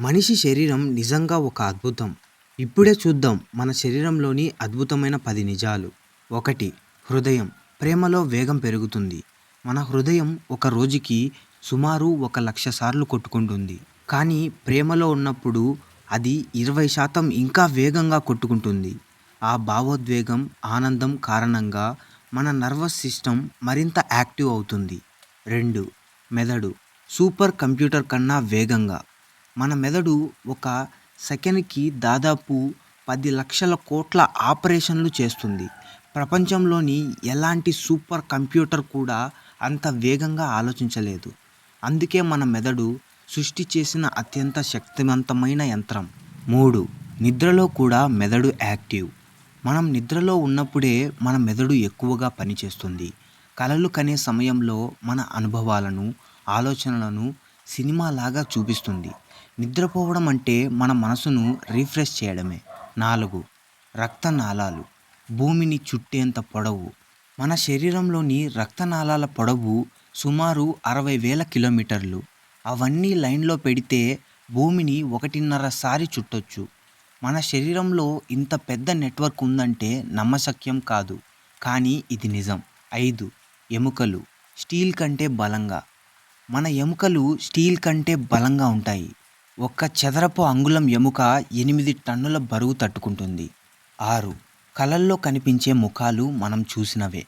మనిషి శరీరం నిజంగా ఒక అద్భుతం. ఇప్పుడే చూద్దాం మన శరీరంలోని అద్భుతమైన పది నిజాలు. ఒకటి హృదయం ప్రేమలో వేగం పెరుగుతుంది. మన హృదయం ఒక రోజుకి సుమారు ఒక లక్ష సార్లు కొట్టుకుంటుంది. కానీ ప్రేమలో ఉన్నప్పుడు అది ఇరవై శాతం ఇంకా వేగంగా కొట్టుకుంటుంది. ఆ భావోద్వేగం, ఆనందం కారణంగా మన నర్వస్ సిస్టమ్ మరింత యాక్టివ్ అవుతుంది. రెండు మెదడు సూపర్ కంప్యూటర్ కన్నా వేగంగా మన మెదడు ఒక సెకనుకి దాదాపు పది లక్షల కోట్ల ఆపరేషన్లు చేస్తుంది. ప్రపంచంలోని ఎలాంటి సూపర్ కంప్యూటర్ కూడా అంత వేగంగా ఆలోచించలేదు. అందుకే మన మెదడు సృష్టి చేసిన అత్యంత శక్తివంతమైన యంత్రం. మూడు నిద్రలో కూడా మెదడు యాక్టివ్. మనం నిద్రలో ఉన్నప్పుడే మన మెదడు ఎక్కువగా పనిచేస్తుంది. కలలు కనే సమయంలో మన అనుభవాలను, ఆలోచనలను సినిమాలాగా చూపిస్తుంది. నిద్రపోవడం అంటే మన మనసును రీఫ్రెష్ చేయడమే. నాలుగు రక్తనాళాలు భూమిని చుట్టేంత పొడవు. మన శరీరంలోని రక్తనాళాల పొడవు సుమారు అరవై వేల కిలోమీటర్లు. అవన్నీ లైన్లో పెడితే భూమిని ఒకటిన్నర సారి చుట్టొచ్చు. మన శరీరంలో ఇంత పెద్ద నెట్వర్క్ ఉందంటే నమ్మశక్యం కాదు. కానీ ఇది నిజం. ఐదు ఎముకలు స్టీల్ కంటే బలంగా. మన ఎముకలు స్టీల్ కంటే బలంగా ఉంటాయి. ఒక్క చదరపు అంగుళం ఎముక ఎనిమిది టన్నుల బరువు తట్టుకుంటుంది. ఆరు కలల్లో కనిపించే ముఖాలు మనం చూసినవే.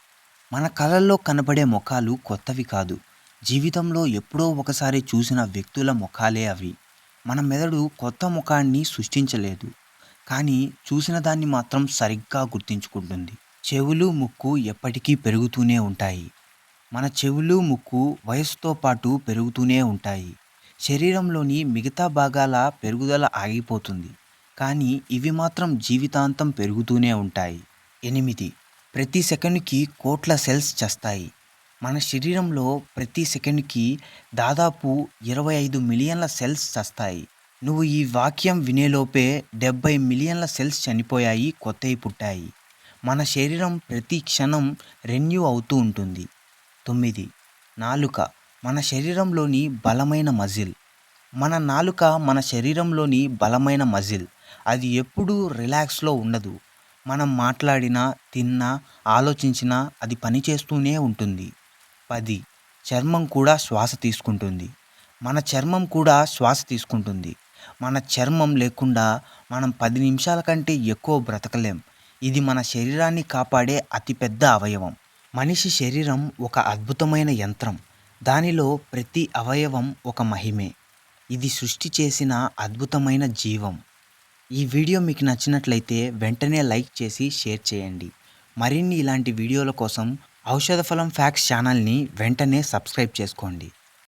మన కలల్లో కనపడే ముఖాలు కొత్తవి కాదు. జీవితంలో ఎప్పుడో ఒకసారి చూసిన వ్యక్తుల ముఖాలే అవి. మన మెదడు కొత్త ముఖాన్ని సృష్టించలేదు. కానీ చూసిన దాన్ని మాత్రం సరిగ్గా గుర్తుంచుకుంటుంది. చెవులు, ముక్కు ఎప్పటికీ పెరుగుతూనే ఉంటాయి. మన చెవులు, ముక్కు వయసుతో పాటు పెరుగుతూనే ఉంటాయి. శరీరంలోని మిగతా భాగాల పెరుగుదల ఆగిపోతుంది. కానీ ఇవి మాత్రం జీవితాంతం పెరుగుతూనే ఉంటాయి. ఎనిమిది ప్రతి సెకండ్కి కోట్ల సెల్స్ చస్తాయి. మన శరీరంలో ప్రతి సెకండ్కి దాదాపు ఇరవై ఐదు మిలియన్ల సెల్స్ చస్తాయి. నువ్వు ఈ వాక్యం వినేలోపే డెబ్బై మిలియన్ల సెల్స్ చనిపోయాయి కొత్తవి పుట్టాయి. మన శరీరం ప్రతి క్షణం రెన్యూ అవుతూ ఉంటుంది. తొమ్మిది నాలుక మన శరీరంలోని బలమైన మజిల్. మన నాలుక మన శరీరంలోని బలమైన మజిల్. అది ఎప్పుడూ రిలాక్స్లో ఉండదు. మనం మాట్లాడినా, తిన్నా, ఆలోచించినా అది పనిచేస్తూనే ఉంటుంది. పది చర్మం కూడా శ్వాస తీసుకుంటుంది. మన చర్మం కూడా శ్వాస తీసుకుంటుంది. మన చర్మం లేకుండా మనం పది నిమిషాల కంటే ఎక్కువ బ్రతకలేం. ఇది మన శరీరాన్ని కాపాడే అతిపెద్ద అవయవం. మనిషి శరీరం ఒక అద్భుతమైన యంత్రం. దానిలో ప్రతి అవయవం ఒక మహిమే. ఇది సృష్టి చేసిన అద్భుతమైన జీవం. ఈ వీడియో మీకు నచ్చినట్లయితే వెంటనే లైక్ చేసి షేర్ చేయండి. మరిన్ని ఇలాంటి వీడియోల కోసం ఔషధ ఫలం ఫ్యాక్స్ ఛానల్ని వెంటనే సబ్స్క్రైబ్ చేసుకోండి.